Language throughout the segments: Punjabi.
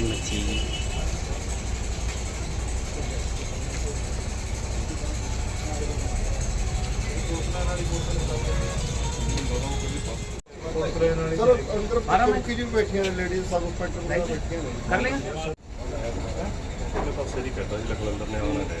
ਮੱਛੀ ਸਰ ਅੰਦਰ ਚੌਕੀ ਜੀ ਬੈਠੀਆਂ ਨੇ ਲੇਡੀਜ਼ ਇੰਸਪੈਕਟਰ ਵਗੈਰਾ ਬੈਠੀਆਂ ਨੇ ਕਰ ਲੇਗਾ ਪਾਸੇ ਦੀ ਕਰਦਾ ਜੀ ਲਖਵਿੰਦਰ ਨੇ ਆਉਣਾ ਹੈ।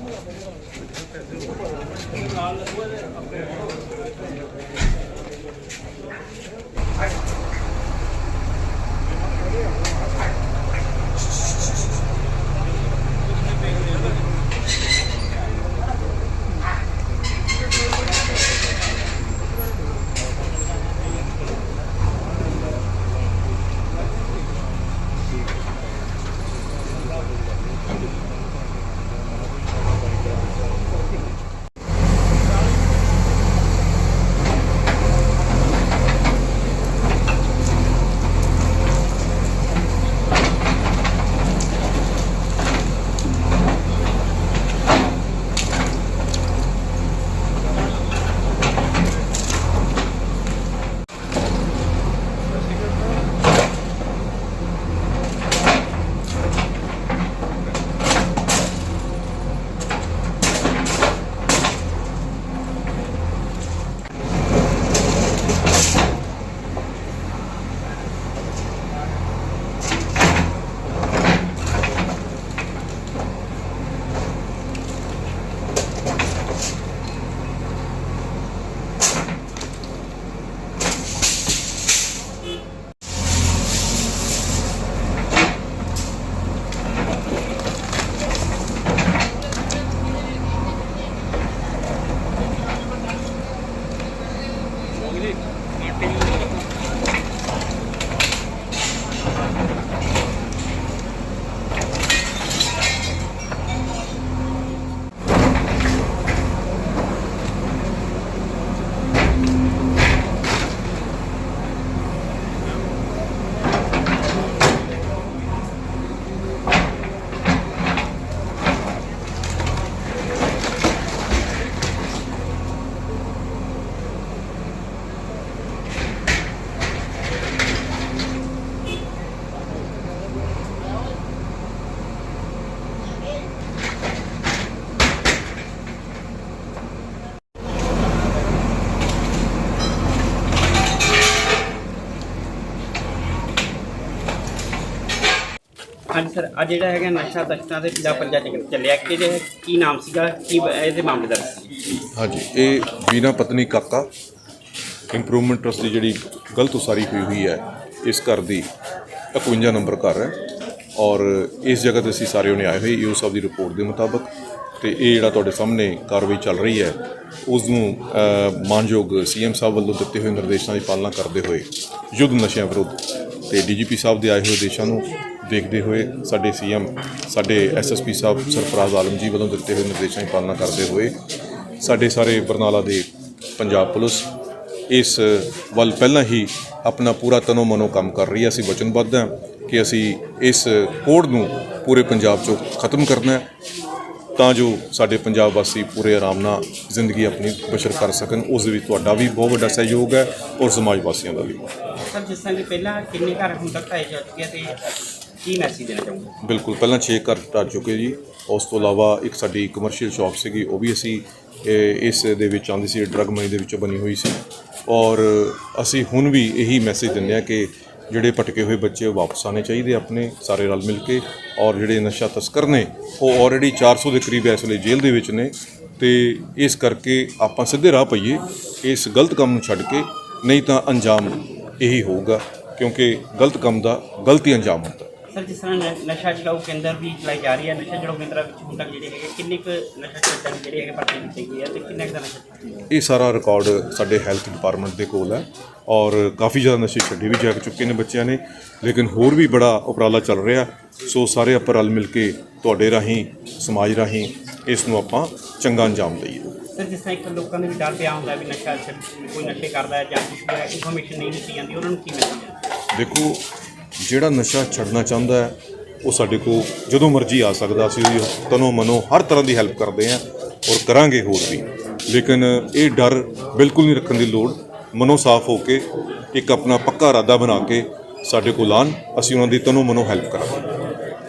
Gracias. ਉਹਦਾ ਹਾਂਜੀ ਸਰ ਅੱਜ ਜਿਹੜਾ ਹੈਗਾ ਨਸ਼ਾ ਤਸਕਰਾਂ ਦੇ ਪੰਜਾਬ ਪੰਜਾਬ ਚ ਚੱਲਿਆ ਕਿਹਦੇ ਕੀ ਨਾਮ ਸੀਗਾ? ਕੀ ਇਹਦੇ ਮਾਮਲੇ ਦਾ ਹਾਂਜੀ ਇਹ ਬੀਨਾ ਪਤਨੀ ਕਾਕਾ ਇੰਪਰੂਵਮੈਂਟ ਟਰਸਟ ਦੀ ਜਿਹੜੀ ਗਲਤ ਉਸਾਰੀ ਹੋਈ ਹੋਈ ਹੈ ਇਸ ਘਰ ਦੀ 51 ਨੰਬਰ ਘਰ ਹੈ ਔਰ ਇਸ ਜਗ੍ਹਾ ਤੇ ਅਸੀਂ ਸਾਰੇ ਉਹਨੇ ਆਏ ਹੋਏ ਯੂ ਸਾਹਿਬ ਦੀ ਰਿਪੋਰਟ ਦੇ ਮੁਤਾਬਕ ਤੇ ਇਹ ਜਿਹੜਾ ਤੁਹਾਡੇ ਸਾਹਮਣੇ ਕਾਰਵਾਈ ਚੱਲ ਰਹੀ ਹੈ ਉਸ ਨੂੰ ਅ, ਮਾਨਯੋਗ ਸੀਐਮ ਸਾਹਿਬ ਵੱਲੋਂ ਦਿੱਤੇ ਹੋਏ ਨਿਰਦੇਸ਼ਾਂ ਦੀ ਪਾਲਣਾ ਕਰਦੇ ਹੋਏ ਯੁੱਧ ਨਸ਼ਿਆਂ ਵਿਰੁੱਧ ਤੇ ਡੀਜੀਪੀ ਸਾਹਿਬ ਦੇ ਆਏ ਹੋਏ ਦੇਸ਼ਾਂ ਨੂੰ ਦੇਖਦੇ ਹੋਏ ਸਾਡੇ ਸੀਐਮ, ਸਾਡੇ ਐਸਐਸਪੀ ਸਾਹਿਬ ਸਰਫਰਾਜ਼ ਆਲਮ ਜੀ ਵੱਲੋਂ ਦਿੱਤੇ ਹੋਏ ਨਿਰਦੇਸ਼ਾਂ ਦੀ ਪਾਲਣਾ ਕਰਦੇ ਹੋਏ ਸਾਡੇ ਸਾਰੇ ਬਰਨਾਲਾ ਦੇ ਪੰਜਾਬ ਪੁਲਿਸ ਇਸ ਵੱਲ ਪਹਿਲਾਂ ਹੀ ਆਪਣਾ ਪੂਰਾ ਤਨੋ ਮਨੋ ਕੰਮ ਕਰ ਰਹੀ ਹੈ। ਅਸੀਂ ਵਚਨਬੱਧ ਹਾਂ ਕਿ ਅਸੀਂ ਇਸ ਕੋਡ ਨੂੰ ਪੂਰੇ ਪੰਜਾਬ 'ਚੋਂ ਖਤਮ ਕਰਨਾ ਹੈ ਤਾਂ ਜੋ ਸਾਡੇ ਪੰਜਾਬ ਵਾਸੀ ਪੂਰੇ ਆਰਾਮ ਨਾਲ ਜ਼ਿੰਦਗੀ ਆਪਣੀ ਬਸ਼ਰ ਕਰ ਸਕਣ। ਉਸ ਦੇ ਵਿੱਚ ਤੁਹਾਡਾ ਵੀ ਬਹੁਤ ਵੱਡਾ ਸਹਿਯੋਗ ਹੈ ਔਰ ਸਮਾਜ ਵਾਸੀਆਂ ਦਾ ਵੀ। ਸਰ, ਜਿਸ ਤਰ੍ਹਾਂ ਕਿ ਪਹਿਲਾਂ ਕਿੰਨੇ ਘਰ ਹੁਣ ਤੱਕ ਢਾਏ ਜਾ ਚੁੱਕੇ ਤੇ ਕੀ ਮੈਸੇਜ ਦੇਣਾ ਚਾਹੁੰਦੇ ਬਿਲਕੁਲ, ਪਹਿਲਾਂ 6 ਘਰ ਟੱਚ ਚੁੱਕੇ ਜੀ। ਉਸ ਤੋਂ ਇਲਾਵਾ ਇੱਕ ਸਾਡੀ ਕਮਰਸ਼ੀਅਲ ਸ਼ਾਪ ਸੀਗੀ, ਉਹ ਵੀ ਅਸੀਂ ਇਸ ਦੇ ਵਿੱਚ ਆਉਂਦੀ ਸੀ ਡਰਗ ਮਨੀ ਦੇ ਵਿੱਚੋਂ ਬਣੀ ਹੋਈ ਸੀ। ਔਰ ਅਸੀਂ ਹੁਣ ਵੀ ਇਹੀ ਮੈਸੇਜ ਦਿੰਦੇ ਆ ਕਿ ਜਿਹੜੇ ਭਟਕੇ ਹੋਏ ਬੱਚੇ ਵਾਪਸ ਆਣੇ ਚਾਹੀਦੇ ਆਪਣੇ, ਸਾਰੇ ਰਲ ਮਿਲ ਕੇ। ਔਰ ਜਿਹੜੇ ਨਸ਼ਾ ਤਸਕਰ ਨੇ, ਉਹ ਆਲਰੇਡੀ 400 ਦੇ ਕਰੀਬ ਇਸ ਵੇਲੇ ਜੇਲ੍ਹ ਦੇ ਵਿੱਚ ਨੇ। ਤੇ ਇਸ ਕਰਕੇ ਆਪਾਂ ਸਿੱਧੇ ਰਾਹ ਪਈਏ, ਇਸ ਗਲਤ ਕੰਮ ਨੂੰ ਛੱਡ ਕੇ, ਨਹੀਂ ਤਾਂ ਅੰਜਾਮ ਇਹੀ ਹੋਊਗਾ। ਕਿਉਂਕਿ ਗਲਤ ਕੰਮ ਦਾ ਗਲਤੀ ਅੰਜਾਮ ਹੁੰਦਾ। ਸਰ ਜਿਸ ਤਰ੍ਹਾਂ ਨਸ਼ਾ ਛਡਾਊ ਕੇਂਦਰ ਵੀ ਚਲਾਈ ਜਾ ਰਹੀ ਹੈ ਨਸ਼ਾ ਛਡਾਊ ਕੇਂਦਰਾਂ ਵਿੱਚ ਹੁਣ ਤੱਕ ਜਿਹੜੇ ਹੈਗੇ ਕਿੰਨੇ ਕੁ ਨਸ਼ਾ ਛਡਾਊ ਜਿਹੜੇ ਹੈਗੇ ਭਰਤੀ ਕੀਤੇ ਗਏ ਆ ਤੇ ਕਿੰਨੇ ਕੁ ਦਾ ਨਸ਼ਾ ਇਹ ਸਾਰਾ ਰਿਕਾਰਡ ਸਾਡੇ ਹੈਲਥ ਡਿਪਾਰਟਮੈਂਟ ਦੇ ਕੋਲ ਹੈ ਔਰ ਕਾਫੀ ਜ਼ਿਆਦਾ ਨਸ਼ੇ ਛੱਡੇ ਵੀ ਜਾ ਚੁੱਕੇ ਨੇ ਬੱਚਿਆਂ ਨੇ ਲੇਕਿਨ ਹੋਰ ਵੀ ਬੜਾ ਉਪਰਾਲਾ ਚੱਲ ਰਿਹਾ। ਸੋ ਸਾਰੇ ਆਪਾਂ ਰਲ ਮਿਲ ਕੇ ਤੁਹਾਡੇ ਰਾਹੀਂ ਸਮਾਜ ਰਾਹੀਂ ਇਸ ਨੂੰ ਆਪਾਂ ਚੰਗਾ ਅੰਜਾਮ ਦਈਏ। ਸਰ ਜਿਸ ਤਰ੍ਹਾਂ ਇੱਕ ਲੋਕਾਂ ਦੇ ਵੀ ਡਰ ਪਿਆ ਹੁੰਦਾ ਵੀ ਨਸ਼ਾ ਕੋਈ ਨਸ਼ੇ ਕਰਦਾ ਹੈ ਜਾਂ ਕੁਝ ਇਨਫੋਰਮੇਸ਼ਨ ਨਹੀਂ ਦਿੱਤੀ ਜਾਂਦੀ ਉਹਨਾਂ ਨੂੰ ਕੀ ਹੈ ਦੇਖੋ ਜਿਹੜਾ ਨਸ਼ਾ ਛੱਡਣਾ ਚਾਹੁੰਦਾ ਹੈ, ਉਹ ਸਾਡੇ ਕੋਲ ਜਦੋਂ ਮਰਜ਼ੀ ਆ ਸਕਦਾ ਅਸੀਂ ਤਨੋ ਮਨੋ ਹਰ ਤਰ੍ਹਾਂ ਦੀ ਹੈਲਪ ਕਰਦੇ ਹਾਂ ਔਰ ਕਰਾਂਗੇ ਹੋਰ ਵੀ। ਲੇਕਿਨ ਇਹ ਡਰ ਬਿਲਕੁਲ ਨਹੀਂ ਰੱਖਣ ਦੀ ਲੋੜ। ਮਨੋ ਸਾਫ਼ ਹੋ ਕੇ ਇੱਕ ਆਪਣਾ ਪੱਕਾ ਇਰਾਦਾ ਬਣਾ ਕੇ ਸਾਡੇ ਕੋਲ ਆਉਣ। ਅਸੀਂ ਉਹਨਾਂ ਦੀ ਤਨੋ ਮਨੋ ਹੈਲਪ ਕਰਾਂਗੇ।